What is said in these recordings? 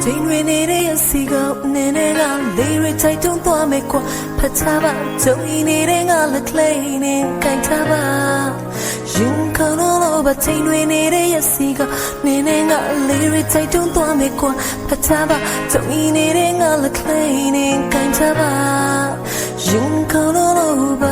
ချိန်တွေနေတဲ့ရစီကနင်းနေကလေးရချိုက်တုံးသွားမယ်ကွာဖတ်ချပါကြုံနေတဲ့ငါလက်ကလေးနဲ့ကြိုက်ချပါရင်ခေါ်လို့ဘာချိန်တွေနေတဲ့ရစီကနင်းနေကလေးရချိုက်တုံးသွားမယ်ကွာဖတ်ချပါကြုံနေတဲ့ငါလက်ကလေးနဲ့ကြိုက်ချပါရင်ခေါ်လို့ဘာ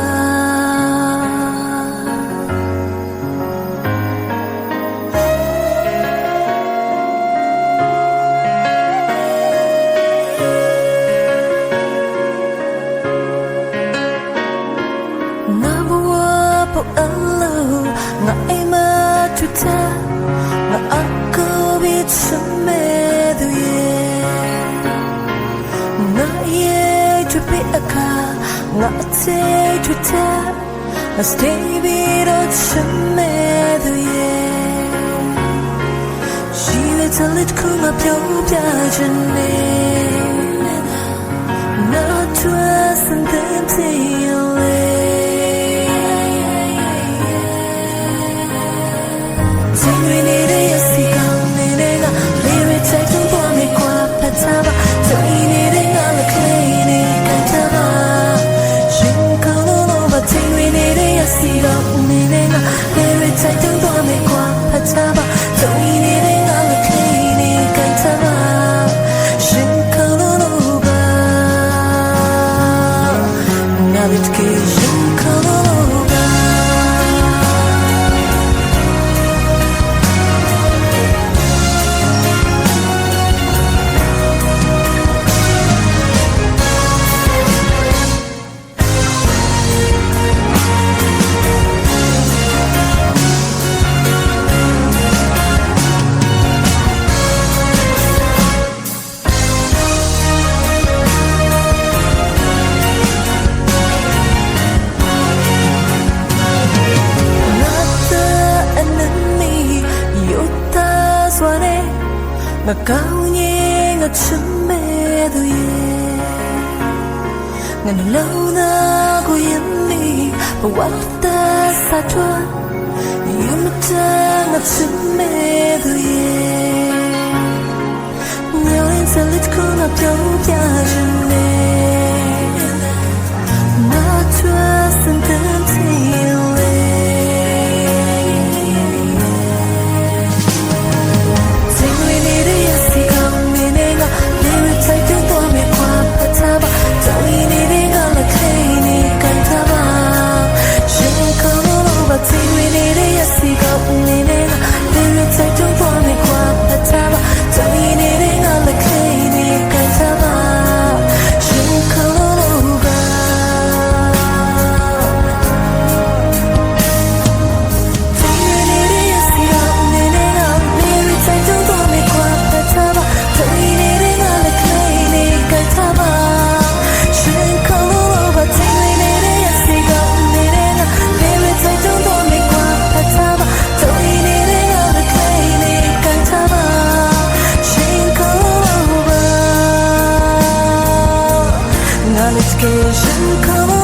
ငါအသေးထူတာငါ stay bit of စမဲသူရဲ့ရှိတဲ့ till it come up your ပြချင်နေ Not trust pataba so မကောင်းရင်ငါချမ်းမဲ့သူရဲ့ငါနှလုံးသားကိုယဉ်မိဘဝတဆတ်တော် You matter ငါချမ်းမဲ့သူရဲ့ Knowing that it's gonna go down Excursion, come on.